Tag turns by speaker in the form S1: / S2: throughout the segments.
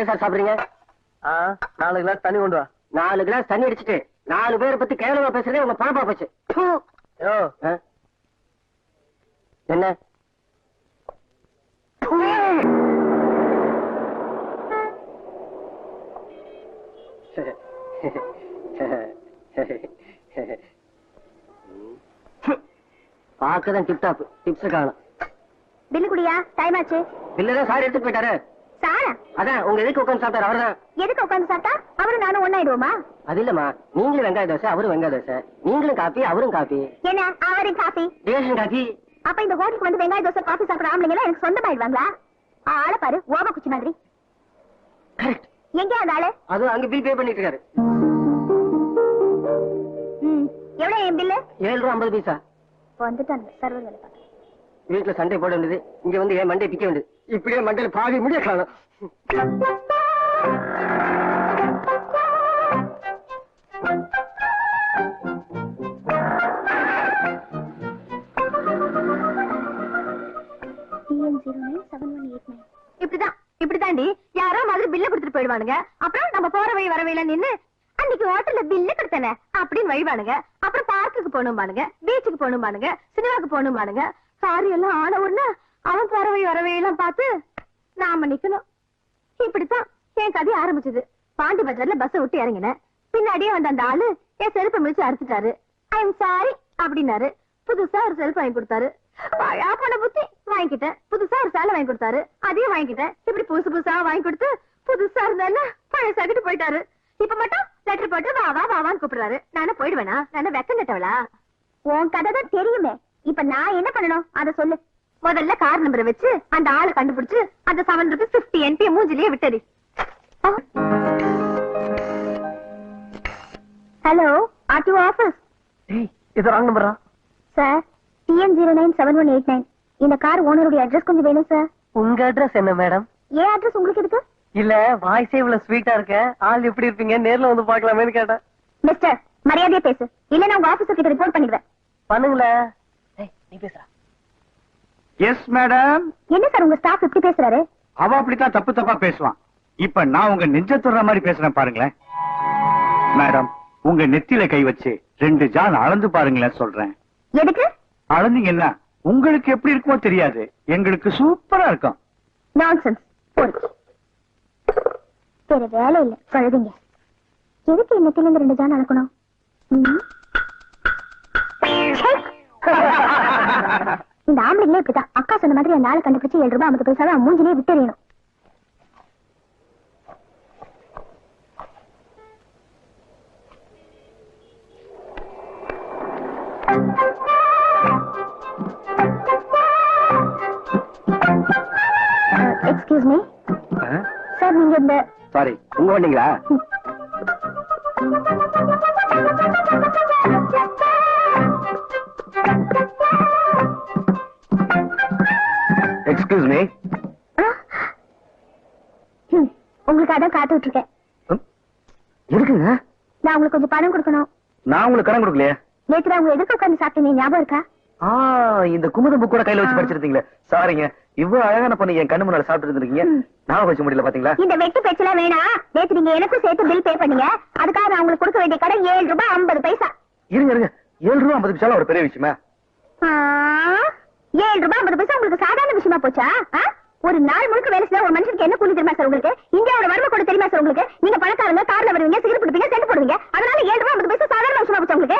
S1: என்ன சார் சாப்பிடுறீங்க?
S2: ஆ நாலு கிளாஸ் தண்ணி கொண்டு வா.
S1: நாலு கிளாஸ் தண்ணி அடிச்சிட்டு நாலு பேரை பத்தி கேவலமா பேசுறதே உங்க பணப்பா போச்சு? என்ன? பாக்கதான் டிப் டாப் டிப்ஸ் காணும்.
S3: பில்லு குடியா? டைம் ஆச்சு.
S1: பில்லுதான் சார் எடுத்துட்டு போயிட்டாரு.
S3: சாரா?
S1: அதான் உங்க எதுக்கு உட்காந்து சாப்பிட்டாரு? அவர்தான்.
S3: எதுக்கு உட்காந்து சாப்பிட்டா? அவரும் நானும் ஒண்ணாயிடுவோமா
S1: அது இல்லம்மா. நீங்களும் வெங்காய தோசை அவரும் வெங்காய தோசை. நீங்களும் காப்பி அவரும் காப்பி.
S3: என்ன அவரும் காஃபி
S1: ரேஷன் காப்பி.
S3: அப்ப இந்த ஹோட்டலுக்கு வந்து வெங்காய தோசை காஃபி சாப்பிடுற ஆம்பளைங்க எனக்கு சொந்தமாயிடுவாங்களா? ஆள பாரு ஓப குச்சி மாதிரி.
S1: கரெக்ட்
S3: எங்க அந்த ஆளு?
S1: அங்க பில் பே பண்ணிட்டு இருக்காரு.
S3: எவ்வளவு என் பில்லு
S1: ஏழு ரூபா ஐம்பது பைசா.
S3: வந்துட்டாங்க சர்வர் வேலை பார்க்க
S1: வீட்டுல சண்டை போட வேண்டியது. இங்க வந்து ஏன் மண்டை பிக்க வேண்டியது. இப்படியே மண்டையில பாதி முடிய காணும்
S3: இப்படிதான் இப்படிதாண்டி. யாரோ மாதிரி பில்ல கொடுத்துட்டு போயிடுவானுங்க. அப்புறம் நம்ம போற வழி வர வழியில நின்னு அன்னைக்கு ஹோட்டல்ல பில்லு கொடுத்தனே அப்படின்னு வழிவானுங்க. அப்புறம் பார்க்குக்கு போகணும்பானுங்க பீச்சுக்கு போகணும்பானுங்க சினிமாக்கு போகணும்பானுங்க. காரி எல்லாம் ஆன உடனே அவன் பறவை வரவை எல்லாம் பார்த்து நாம நிக்கணும். இப்படித்தான் என் கதை ஆரம்பிச்சது. பாண்டி பஜார்ல பஸ் விட்டு இறங்கினேன். பின்னாடியே வந்த அந்த ஆளு என் செருப்பை மிதிச்சு அறுத்துட்டாரு. ஐ எம் சாரி அப்படின்னாரு. புதுசா ஒரு செருப்பு வாங்கி கொடுத்தாரு. பழா புத்தி. வாங்கிக்கிட்டேன். புதுசா ஒரு சேலை வாங்கி கொடுத்தாரு. அதையும் வாங்கிக்கிட்டேன். இப்படி புதுசு புதுசா வாங்கி கொடுத்து புதுசா இருந்தா பழசாக்கிட்டு போயிட்டாரு. இப்ப மட்டும் லெட்டர் போட்டு வா வா வாவான்னு கூப்பிடுறாரு. நானே போயிடுவேனா? நானே வெக்கம் கட்டவளா உன் கதை தான் தெரியுமே. இப்ப நான் என்ன பண்ணணும்? அத சொல்லு. முதல்ல கார் நம்பரை வச்சு அந்த ஆளை கண்டுபிடிச்சு அந்த செவன் ருபீஸ் பிப்டி என்பி மூஞ்சிலேயே விட்டது ஹலோ ஆர்டிஓ ஆபீஸ்
S2: இது ராங் நம்பரா
S3: sir TN zero nine seven one eight nine இந்த கார் ஓனருடைய அட்ரஸ் கொஞ்சம் வேணும் சார்
S2: உங்க அட்ரஸ் என்ன மேடம்
S3: ஏன் அட்ரஸ் உங்களுக்கு இருக்கு
S2: இல்ல வாய்ஸே இவ்வளவு ஸ்வீட்டா இருக்க. ஆள் எப்படி இருப்பீங்க? நேர்ல வந்து பார்க்கலாமேன்னு கேட்டேன்.
S3: மிஸ்டர் மரியாதையா பேசு. இல்ல நான் உங்க ஆபீசர் கிட்ட ரிப்போர்ட் பண்ணிடுவேன்.
S2: பண்ணுங்களேன். நீ பேசுறா
S4: எஸ் மேடம்
S3: என்ன சார் உங்க ஸ்டாஃப் இப்படி பேசுறாரு?
S4: அவ அப்படித்தான் தப்பு தப்பா பேசுவான். இப்ப நான் உங்க நெஞ்ச தொடுற மாதிரி பேசுறேன் பாருங்களேன். மேடம் உங்க நெத்தியில கை வச்சு ரெண்டு ஜான் அளந்து பாருங்களேன் சொல்றேன்.
S3: எதுக்கு?
S4: அளந்தீங்கன்னா உங்களுக்கு எப்படி இருக்குமோ தெரியாது. எங்களுக்கு சூப்பரா இருக்கும்.
S3: நான்சென்ஸ் போடு வேற வேலை இல்ல. கழுதுங்க எதுக்கு இன்னத்துல இருந்து ரெண்டு ஜான் அளக்கணும்? ம்? இந்த ஆம்பளைங்களே இப்படிதான் அக்கா சொன்ன மாதிரி அந்த ஆளை கண்டுபிடிச்சு ஏழு ரூபாய் ஐம்பது பைசா தான் மூஞ்சிலே விட்டுறியணும் எக்ஸ்கியூஸ் மீ சார் நீங்க இந்த
S1: சாரி உங்க வண்டிங்களா? எக்ஸ்கியூஸ் மீ
S3: உங்களுக்கு அதான் காத்துட்டு இருக்கேன்
S1: இருக்குங்க
S3: நான் உங்களுக்கு கொஞ்சம் பணம் கொடுக்கணும்.
S1: நான் உங்களுக்கு கடன் கொடுக்கலையே?
S3: நேற்று உங்க எதிர்க்க உட்கார்ந்து சாப்பிட்டீங்க ஞாபகம் இருக்கா?
S1: ஆ இந்த குமுதம் புக் கூட கையில வச்சு படிச்சிருந்தீங்களே. சாரிங்க இவ்வளவு அழகான பொண்ணு என் கண்ணு முன்னால சாப்பிட்டு இருந்திருக்கீங்க. நான் வச்சு முடியல பாத்தீங்களா?
S3: இந்த வெட்டு பேச்செல்லாம் வேணாம். நேற்று நீங்க எனக்கும் சேர்த்து பில் பே பண்ணீங்க. அதுக்காக நான் உங்களுக்கு கொடுக்க வேண்டிய கடன் ஏழு ரூபாய் ஐம்பது பைசா.
S1: இருங்க இருங்க. ஏழு ரூபா ஐம்பது பைசா ஒரு பெரிய விஷயமா
S3: ஆ, ஏழு ரூபாய் ஐம்பது பைசா உங்களுக்கு சாதாரண விஷயமா போச்சா? ஒரு நாள் முழுக்க வேலை செய்ய ஒரு மனுஷனுக்கு என்ன கூலி தெரியுமா சார் உங்களுக்கு? இந்தியாவோட வறுமை கூட தெரியுமா சார் உங்களுக்கு? நீங்க பணக்காரங்க கார்ல வருவீங்க சிகரெட் பிடிப்பீங்க சென்று போடுவீங்க. அதனால ஏழு ரூபாய் ஐம்பது பைசா சாதாரண விஷயமா போச்சு உங்களுக்கு?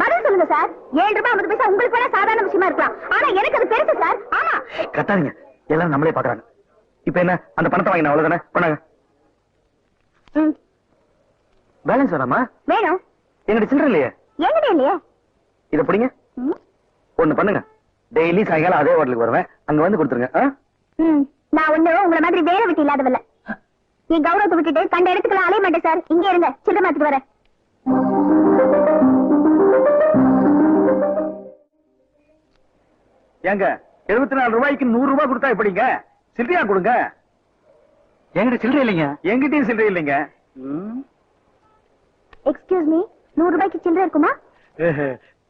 S3: பதில் சொல்லுங்க சார். ஏழு ரூபாய் ஐம்பது பைசா உங்களுக்கு வேணா சாதாரண விஷயமா இருக்கலாம். ஆனா எனக்கு அது பெருசு சார். ஆமா.
S1: கத்தாதீங்க. எல்லாரும் நம்மளே பாக்குறாங்க. இப்ப என்ன? அந்த பணத்தை வாங்கின அவ்வளவுதானே? பண்ணாங்க பேலன்ஸ் வேணாமா
S3: வேணும்.
S1: எங்கிட்ட சில்லற இல்லையே?
S3: என்கிட்ட இல்லையே?
S1: இத பிடிங்க. ஒண்ணு பண்ணுங்க. டெய்லி சாயங்காலம் அதே ஹோட்டலுக்கு வருவேன். அங்க வந்து கொடுத்துருங்க.
S3: நான் ஒண்ணு உங்களை மாதிரி வேலை விட்டு இல்லாதவல்ல. நீ கௌரவத்தை விட்டுட்டு கண்ட இடத்துக்குலாம் அலைய மாட்டேன் சார். இங்க இருங்க சில்லறை மாத்திட்டு வரேன்.
S4: ஏங்க எழுபத்தி நாலு ரூபாய்க்கு நூறு ரூபாய் கொடுத்தா எப்படிங்க? சில்லறையா கொடுங்க. என்கிட்ட சில்லறை இல்லைங்க. என்கிட்டயும் சில்லறை இல்லைங்க. ம்.
S3: எக்ஸ்கியூஸ் மீ நூறு ரூபாய்க்கு சில்லறை இருக்குமா?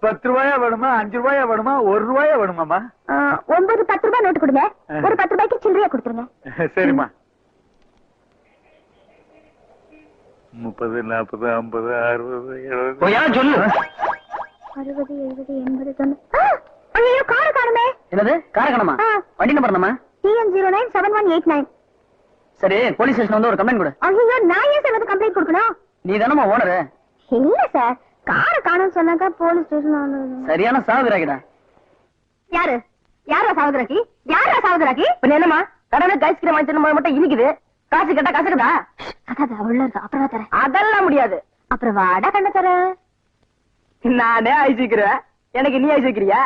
S4: பத்து ரூபாயா வேணுமா? அஞ்சு ரூபாயா வேணுமா? ஒரு ரூபாயா வேணுமாமா
S3: ஒன்பது பத்து ரூபாய் நோட்டு கொடுங்க. ஒரு பத்து ரூபாய்க்கு சில்லறையா கொடுத்துருங்க.
S4: சரிம்மா.
S5: முப்பது நாற்பது ஐம்பது அறுபது எழுபது.
S1: சொல்லு?
S3: அறுபது எழுபது எண்பது தொண்ணூறு ஐயோ காரு காணுமே.
S2: என்னது? காரக்கணமா
S3: ஆ.
S2: வண்டி நம்பர் என்னம்மா?
S3: TN zero nine seven one eight nine
S2: சரி போலீஸ் ஸ்டேஷன் வந்து ஒரு கம்ப்ளைண்ட் கொடு.
S3: ஐயோ நான் ஏன் சார் வந்து கம்ப்ளைண்ட் கொடுக்கணும்?
S2: நீ தானம்மா ஓனரு
S3: இல்ல சார். காரை காணும் சொன்னாக்கா போலீஸ் ஸ்டேஷன்
S2: சரியான சாகுறாக்கிடா
S3: யாரு? யாரா சாவுதுராக்கி யாரா சாவுதுராக்கி
S2: இப்ப என்னம்மா? கடனுக்கு ஐஸ்கிரீம் வாங்கி தின்னும் போது மட்டும் இனிக்குது. காசு கேட்டா காசுக்குதா
S3: அதான் அவள் இருக்கு. அப்புறம் தரேன்.
S2: அதெல்லாம் முடியாது.
S3: அப்புறம் வாடா கண்ண தரேன்
S2: நானே ஐஸ் வைக்கிறேன். எனக்கு நீ ஐஸ் வைக்கிறியா?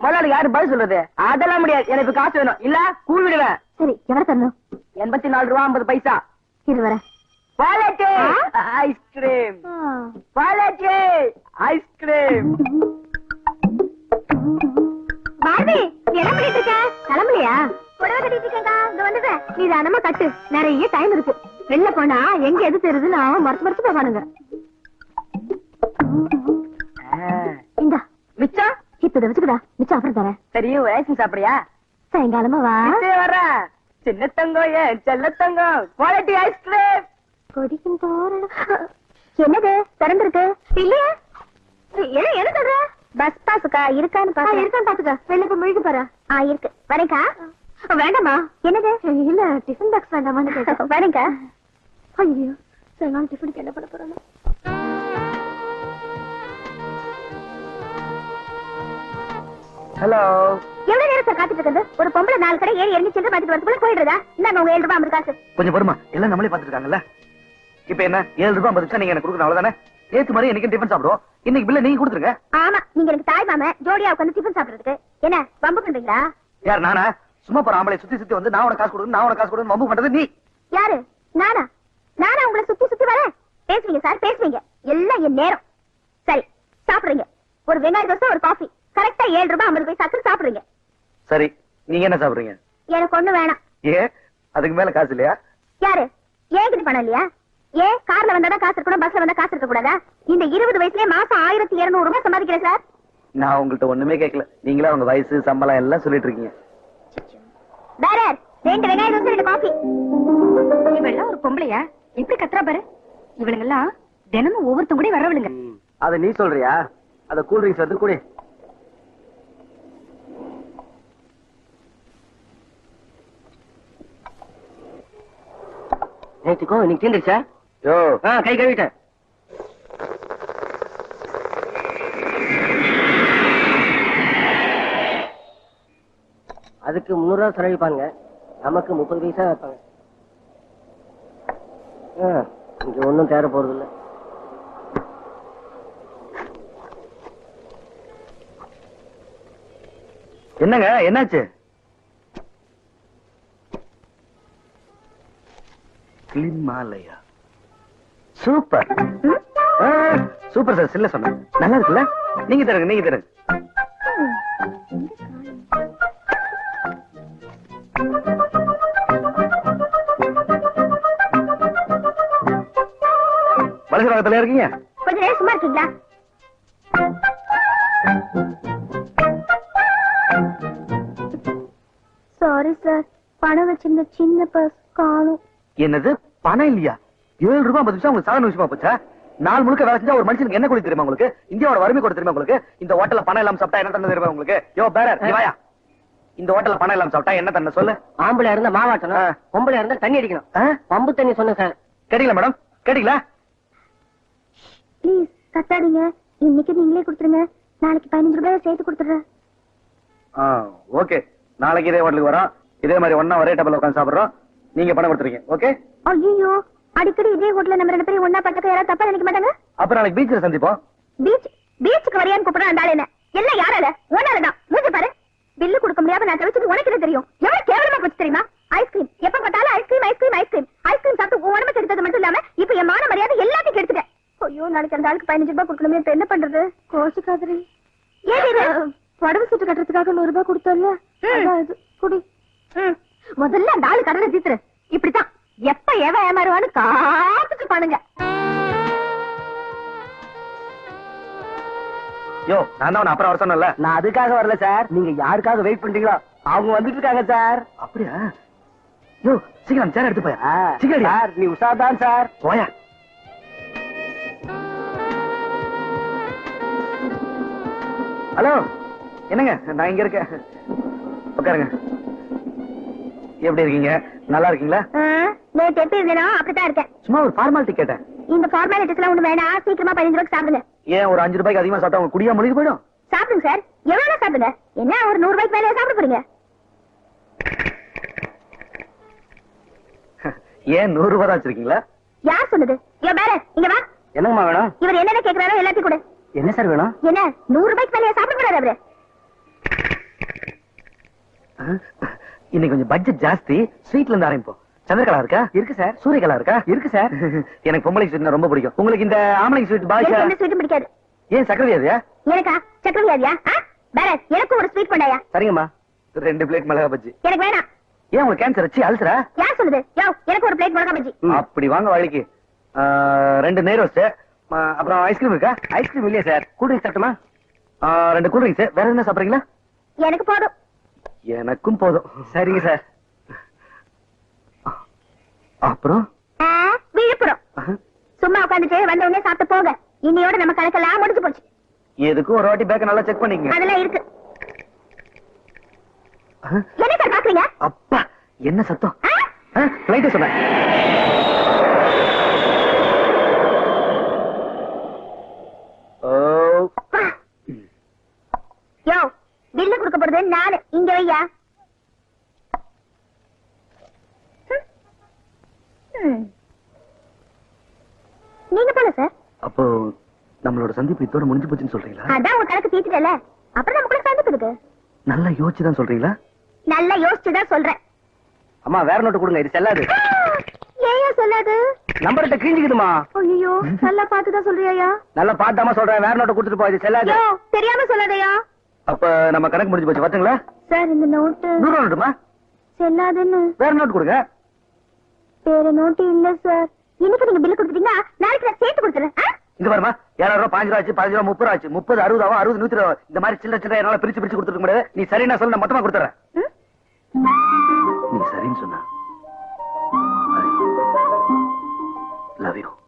S2: முதலாளி யாரு பதில் சொல்றது? அதெல்லாம் முடியாது. எனக்கு காசு வேணும். இல்ல கூழ் விடுவேன்.
S3: சரி எவ்வளவு தரணும்?
S2: எண்பத்தி நாலு ரூபா ஐம்பது பைசா.
S3: இது வரேன்.
S2: Wallet ice cream wallet ice cream
S3: Bharathi என்ன பண்ணிட்டு இருக்க? கிளம்பலையா? புடவை கட்டிட்டு இருக்கேன்க்கா. இங்க வந்துடுறேன் நீ தானமா கட்டு. நிறைய டைம் இருக்கு. வெளில போனா எங்க எது தெரியுதுன்னு மறைச்சு மறைச்சு போவானுங்க. இந்தா.
S2: மிச்சம்?
S3: இப்ப இதை வச்சுக்கடா. மிச்சம் அப்புறம் தரேன்.
S2: சரி ஐஸ்கிரீம் சாப்பிடுறியா?
S3: சாயங்காலமா வா.
S2: வர்றேன் சின்ன தங்கம் ஏன் செல்ல தங்கம் குவாலிட்டி ஐஸ்கிரீம்
S3: கொடிக்கும் தோரணம் என்னது? திறந்திருக்கு. இல்லையா. என்ன என்ன சொல்ற? பஸ் பாஸுக்கா இருக்கான்னு பாத்து இருக்கான்னு பாத்துக்க. வெளில போய் முழுகி பாரு ஆ இருக்கு. வரேக்கா வேண்டாமா? என்னது? இல்ல டிஃபன் பாக்ஸ் வேண்டாமான்னு கேட்டேன். வரேக்கா ஐயோ சரி நாள் டிஃபனுக்கு என்ன பண்ண போறோம்?
S1: ஹலோ
S3: எவ்வளவு நேரம் சார் காத்துட்டு இருக்கிறது ஒரு பொம்பளை நாலு கடை ஏறி இறங்கி சில்லறை பாத்துட்டு வரதுக்குள்ள போயிடுறதா? இந்தாங்க உங்க ஏழு ரூபாய் ஐம்பது காசு.
S1: கொஞ்சம் பொறுமா எல்லாம் நம்மளே பாத்துட்டு இருக்காங்கல்ல? இப்ப என்ன? ஏழு ரூபாய் ஐம்பது பைசா நீங்க எனக்கு கொடுக்கணும் அவ்வளவுதானே? நேத்து மாதிரி எனக்கு டிஃபன் சாப்பிடுவோம். இன்னைக்கு பில்ல நீங்க கொடுத்துருங்க.
S3: ஆமா நீங்க எனக்கு தாய் மாம ஜோடியா உட்காந்து டிஃபன் சாப்பிடுறதுக்கு. என்ன வம்பு பண்றீங்களா?
S1: யார் நானா? சும்மா போற ஆம்பளை சுத்தி சுத்தி வந்து நான் உனக்கு காசு கொடுக்கணும் நான் உனக்கு காசு கொடுக்கணும் வம்பு பண்றது நீ.
S3: யாரு? நானா? நானா உங்களை சுத்தி சுத்தி வரேன். பேசுவீங்க சார் பேசுவீங்க. எல்லாம் என் நேரம். சரி சாப்பிடுறீங்க. ஒரு வெங்காய தோசை ஒரு காஃபி கரெக்டா ஏழு ரூபாய் ஐம்பது பைசாக்கு சாப்பிடுறீங்க.
S1: சரி நீங்க என்ன சாப்பிடுறீங்க?
S3: எனக்கு ஒண்ணு வேணாம்.
S1: ஏன்? அதுக்கு மேல காசு இல்லையா?
S3: யாரு? ஏன் பணம் இல்லையா? ஏன் கார்ல வந்தாதான் காசு இருக்கணும் பஸ்ல வந்தா காசு இருக்க கூடாதா? இந்த இருபது வயசுலயே மாசம் ஆயிரத்தி இருநூறு ரூபாய் சம்பாதிக்கிறேன் சார்.
S1: நான் உங்கள்ட்ட ஒண்ணுமே கேட்கல. நீங்களா உங்க வயசு சம்பளம் எல்லாம் சொல்லிட்டு இருக்கீங்க.
S3: வேற ரெண்டு வெங்காய தோசை ரெண்டு காஃபி இவெல்லாம் ஒரு பொம்பளையா? எப்படி கத்துறா பாரு? இவளுங்க எல்லாம் தினமும் ஒவ்வொருத்தங்க கூட வரவளுங்க
S1: அத நீ சொல்றியா? அத கூல் ட்ரிங்க்ஸ் எடுத்து குடி.
S2: நேற்றுக்கும் இன்னைக்கு தீந்துருச்சா?
S1: யோ.
S2: ஆ கை கழுவிட்டேன் அதுக்கு முந்நூறு ரூபா செலவழிப்பாங்க நமக்கு முப்பது பைசா வைப்பாங்க. ஆ, இங்க ஒன்றும் தேட போறது இல்ல
S1: என்னங்க என்னாச்சு? கிளிமாலயா? சூப்பர். சூப்பர் சார் சில்ல சொன்னேன். நல்லா இருக்குல்ல? நீங்க தருங்க நீங்க தருங்க. வலசரகத்துல இருக்கீங்க?
S3: கொஞ்ச நேரம் சும்மா இருக்கீங்களா? சாரி சார் பணம் வச்சிருந்த சின்ன பர்ஸ் காணும்.
S1: என்னது? பணம் இல்லையா? ஏழு ரூபாய் பத்து உங்களுக்கு சாதாரண விஷயமா போச்சா? நாள் முழுக்க வேலை செஞ்சா ஒரு மனுஷனுக்கு என்ன கொடுத்து தெரியுமா உங்களுக்கு? இந்தியாவோட வறுமை கூட தெரியுமா உங்களுக்கு? இந்த ஹோட்டல்ல பணம் இல்லாம சாப்பிட்டா என்ன தண்ணி தெரியுமா உங்களுக்கு? யோ பேரர் நீ வாயா. இந்த ஹோட்டல்ல பணம் இல்லாம சாப்பிட்டா என்ன தண்ணி சொல்லு?
S2: ஆம்பளை இருந்தா மாவாட்டணும். பொம்பளை இருந்தா தண்ணி அடிக்கணும்? பம்பு தண்ணி சொன்னேன் சார்.
S1: கேட்டீங்களா மேடம்? கேட்டீங்களா?
S3: ப்ளீஸ் கத்தாதீங்க. இன்னைக்கு நீங்களே கொடுத்துருங்க. நாளைக்கு பதினஞ்சு ரூபாய் சேர்த்து கொடுத்துடுறேன்.
S1: ஓகே. நாளைக்கு இதே ஹோட்டலுக்கு வரோம். இதே மாதிரி ஒன்னா ஒரே டேபிள் உட்காந்து சாப்பிடுறோம். நீங்க பணம் கொடுத்துருங்க ஓகே?
S3: ஐயோ அடிக்கடி இதே ஹோட்டல்ல நம்ம ரெண்டு பேரும் ஒண்ணா பட்டக்க யாராவது தப்பா நினைக்க மாட்டாங்க?
S1: அப்புறம் நாளைக்கு பீச்சில் சந்திப்போம்.
S3: பீச் பீச்சுக்கு வரையான்னு கூப்பிடுறா அந்த ஆளு என்ன? எல்லாம் யாரால ஓனால தான் மூஞ்சி பாரு. பில்லு கொடுக்க முடியாம நான் தவிச்சது உனக்கு என்ன தெரியும்? எவ்வளவு கேவலமா போச்சு தெரியுமா? ஐஸ்கிரீம் எப்ப பார்த்தாலும் ஐஸ்கிரீம் ஐஸ்கிரீம் ஐஸ்கிரீம் ஐஸ்கிரீம் சாப்பிட்டு உடம்பு கெடுத்தது மட்டும் இல்லாம இப்ப என் மான மரியாதை எல்லாத்தையும் கெடுத்துட்டேன். ஐயோ நாளைக்கு அந்த ஆளுக்கு பதினஞ்சு ரூபாய் கொடுக்கணுமே. இப்ப என்ன பண்றது? கோச்சுக்காதரி ஏன் புடவை சீட்டு கட்டுறதுக்காக நூறு ரூபாய் கொடுத்தோம்ல. குடி. முதல்ல அந்த ஆளு கடனை தீத்துரு. இப்படித்தான். எப்ப எவ ஏமாறுவான்னு காத்துட்டு பண்ணுங்க
S1: யோ நான் தான் அப்புறம் வர சொன்னல
S2: நான் அதுக்காக வரல சார். நீங்க யாருக்காக வெயிட் பண்றீங்களோ அவங்க வந்துட்டு இருக்காங்க சார்.
S1: அப்படியா? யோ சீக்கிரம் சார் எடுத்து போய்? சீக்கிரம்
S2: சார் நீ உஷார் சார்.
S1: போயா? ஹலோ என்னங்க? நான் இங்க இருக்கேன். உட்காருங்க. எப்படி இருக்கீங்க? நல்லா இருக்கீங்களா?
S3: நேற்று எப்படி இருந்தேனோ அப்படித்தான் இருக்கேன்.
S1: சும்மா ஒரு ஃபார்மாலிட்டி கேட்டேன்.
S3: இந்த ஃபார்மாலிட்டிஸ் எல்லாம் ஒண்ணு வேணாம். சீக்கிரமா பதினஞ்சு ரூபாய்க்கு சாப்பிடுங்க.
S1: ஏன் ஒரு அஞ்சு ரூபாய்க்கு அதிகமா சாப்பிட்டா உங்க குடியா போயிடும்?
S3: சாப்பிடுங்க சார். எவ்வளவு சாப்பிடுங்க. என்ன ஒரு நூறு ரூபாய்க்கு மேலே சாப்பிட போறீங்க?
S1: ஏன் நூறு ரூபாய் தான் வச்சிருக்கீங்களா?
S3: யார் சொன்னது? ஐயோ பேர இங்க வா.
S1: என்னங்கம்மா வேணும்?
S3: இவர் என்னென்ன கேக்குறாரோ எல்லாத்தையும் கொடு.
S1: என்ன சார் வேணும்?
S3: என்ன நூறு ரூபாய்க்கு மேலே சாப்பிட போறாரு அவரு?
S1: இன்னைக்கு கொஞ்சம் பட்ஜெட் ஜாஸ்தி. ஸ்வீட்ல இருந்து ஆரம்பிப்போம். சந்திரகலா இருக்கா? இருக்கு சார். சூரியகலா இருக்கா? இருக்கு சார். எனக்கு பொம்பளை ஸ்வீட் ரொம்ப பிடிக்கும். உங்களுக்கு இந்த ஆம்பளை ஸ்வீட்
S3: எனக்கு எந்த ஸ்வீட்டும் பிடிக்காது.
S1: ஏன் சக்கரவியாதியா?
S3: எனக்கா? சக்கரவியாதியா? பேர எனக்கு ஒரு ஸ்வீட் கொண்டாயா
S1: சரிங்கம்மா. ரெண்டு பிளேட் மிளகா பஜ்ஜி.
S3: எனக்கு வேணாம்.
S1: ஏன் உங்களுக்கு கேன்சர் வச்சு அல்சரா
S3: யார் சொன்னது? யோ எனக்கு ஒரு பிளேட் மிளகா பஜ்ஜி.
S1: அப்படி வாங்க வழிக்கு ரெண்டு நெய் ரோஸ்ட் அப்புறம் ஐஸ்கிரீம் இருக்கா? ஐஸ்கிரீம் இல்லையா சார்? Cool drinks சாப்பிட்டுமா? ரெண்டு கூல் ட்ரிங்க்ஸ் வேற என்ன சாப்பிடுறீங்களா?
S3: எனக்கு போதும்.
S1: எனக்கும் போதும். சரிங்க சார். அப்புறம்?
S3: விழுப்புரம். சும்மா உட்காந்துட்டு வந்த உடனே சாப்பிட்டு போங்க. இன்னையோட நம்ம கணக்கெல்லாம் முடிஞ்சு போச்சு.
S1: எதுக்கும் ஒரு வாட்டி பேக்க நல்லா செக் பண்ணிக்கங்க.
S3: அதெல்லாம் இருக்கு. என்ன சார் பாக்குறீங்க?
S1: அப்பா என்ன சத்தம்? லைட்டை சொன்னேன்.
S3: யோ பில்லு கொடுக்க போறது நானு இங்க வையா ம். நீங்க போல சார்
S1: அப்போ நம்மளோட சந்திப்பு இதோட முடிஞ்சு போச்சுன்னு சொல்றீங்களா?
S3: அதான் உங்க கணக்கு தீட்டுட்டல அப்புறம் நமக்குள்ள சந்திப்பு இருக்கு
S1: நல்லா யோசிச்சு தான் சொல்றீங்களா?
S3: நல்லா யோசிச்சுதான் சொல்றேன்.
S1: அம்மா வேற நோட்டு கொடுங்க இது செல்லாது.
S3: ஏன் சொல்லாது?
S1: நம்பர்கிட்ட கிழிஞ்சுக்குதுமா
S3: ஐயோ நல்லா பார்த்துதான் சொல்றியா
S1: நல்லா பார்த்தாம சொல்றேன் வேற நோட்டு கொடுத்துட்டு போ இது செல்லாது.
S3: தெரியாம சொல்லாதயா
S1: அப்ப நம்ம கணக்கு முடிஞ்சு போச்சு வரட்டுங்களா
S3: சார் இந்த நோட்டு.
S1: நூறு நோட்டுமா?
S3: செல்லாதுன்னு.
S1: வேற நோட்டு கொடுங்க.
S3: வேற நோட்டு இல்ல சார். இன்னைக்கு நீங்க பில்லு கொடுத்துட்டீங்கன்னா நாளைக்கு நான் சேர்த்து கொடுத்துறேன். ஆ?
S1: இங்க பாருமா ஏழாயிரம் ரூபாய் பாஞ்சு ரூபா ஆச்சு ரூபா முப்பது ரூபா ஆச்சு. முப்பது அறுபது ஆகும் அறுபது நூத்தி இருபது. இந்த மாதிரி சில்லற சில்லற என்னால பிரிச்சு பிரிச்சு கொடுத்துருக்க முடியாது. நீ சரி நான் சொல்ல நான் மொத்தமா கொடுத்துறேன்.
S3: ம்?
S1: நீ சரின்னு சொன்னா. Love you